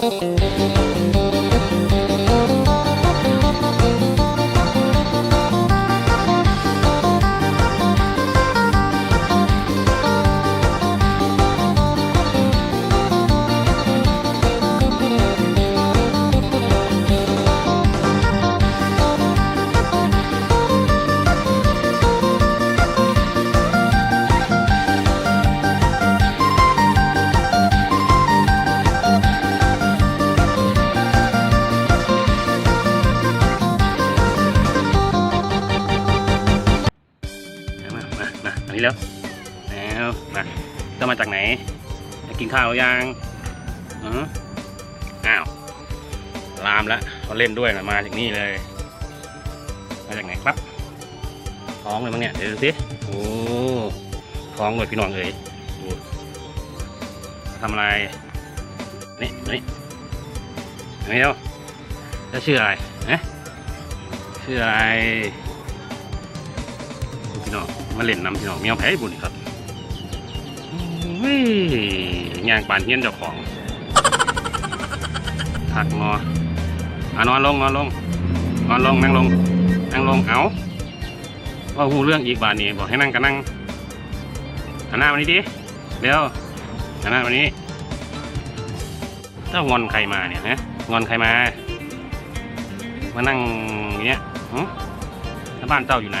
Música นี้แล้วแล้วมาจะมาจากไหนกินข้าวอยังอ้าวลามแล้วเขาเล่นด้วยนะมาจากนี่เลยมาจากไหนครับท้องเลยมั้งเนี่ยเดี๋ยวดูสิโอ้ท้องเลยพี่น้องเอ้ยดูทำอะไรนี่นี่นี่เนาะจะชื่ออะไรนะชื่ออะไร พี่น้องมาเล่นน้ำพี่น้องเมียวแพ้บุญครับเฮ้ยยางปานเฮียนเจ้าของถักงออ่นอนลงนอนลงนอนลงนั่งลงนั่งลงเอาว่าหูเรื่องอีกบาทนี้บอกให้นั่งก็นั่งหันหน้ามานี้ดิเร็วหันหน้ามานี้เจ้างอนใครมาเนี่ยฮะงอนใครมา มานั่งอย่างเงี้ยหึแล้วบ้านเจ้าอยู่ไหน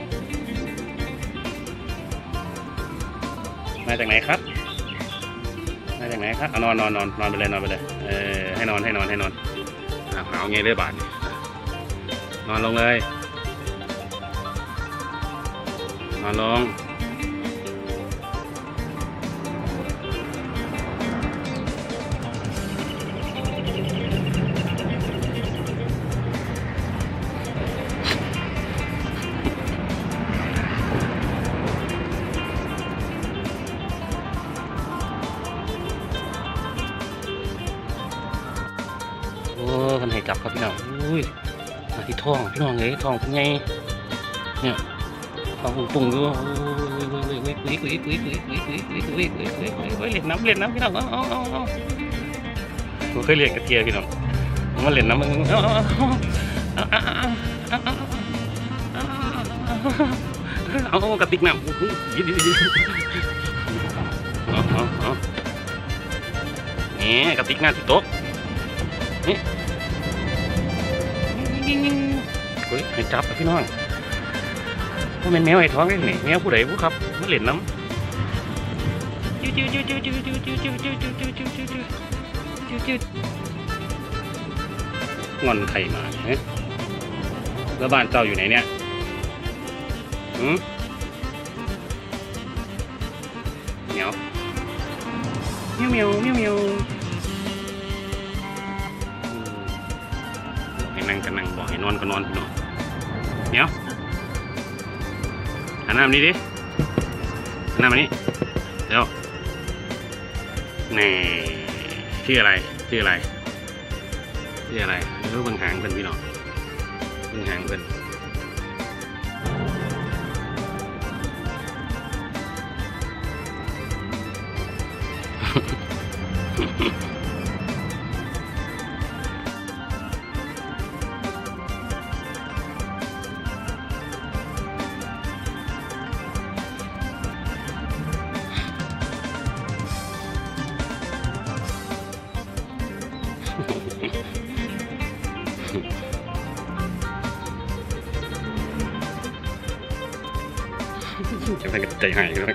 าจากไหนครับ มาจากไหนครับเอานอนนอนนอนนอนไปเลยนอนไปเลย เออให้นอนให้นอนให้นอนอะเอาเงี้ยเลยบาทนี่นอนลงเลย นอนลง โอ้คนให้กลับครับพี่น้องอุ้ยมาที่ทองพี่น้องเลยทองเป็นไงเนี่ยท้องปุ่งๆอยู่เล่นน้ำเล่นน้ำพี่น้องเอ้าเอ้าเอ้าผมเคยเล่นกระเทียพี่น้องมาเล่นน้ำมึงเอาเอาเอาเอากระติกน้ำยืดยืดเอาเนี่กระติกน้ำที่โต๊ะ เฮ้ยให้จับอะพี่น้องว่าเป็นแมวไอ้ท้องนี่นี่แมวผู้ใดผู้ครับมันเล่นน้ำจิ้วจิ้วจิ้วจิ้วจิ้วจิ้วจิ้วจิ้วจิ้วจิ้วจิ้วจิ้วจิ้วจิ้วจิ้วงอนใครมาเนี่ยแล้วบ้านเจ้าอยู่ไหนเนี่ยหืมเหมียวเมียวเมียวเมียวเมียว นั่งกันั่งบอกให้นอนก็นอนพี่น้องเดี๋ยวหันหน้ามานี่ดิหันหน้ามานี่เดี๋ยวนี่ชื่ออะไรชื่ออะไรชื่ออะไรรู้บังหางเพิ่นพี่น้องบังหางเพิ่น จะไปกับใจหายแล้ว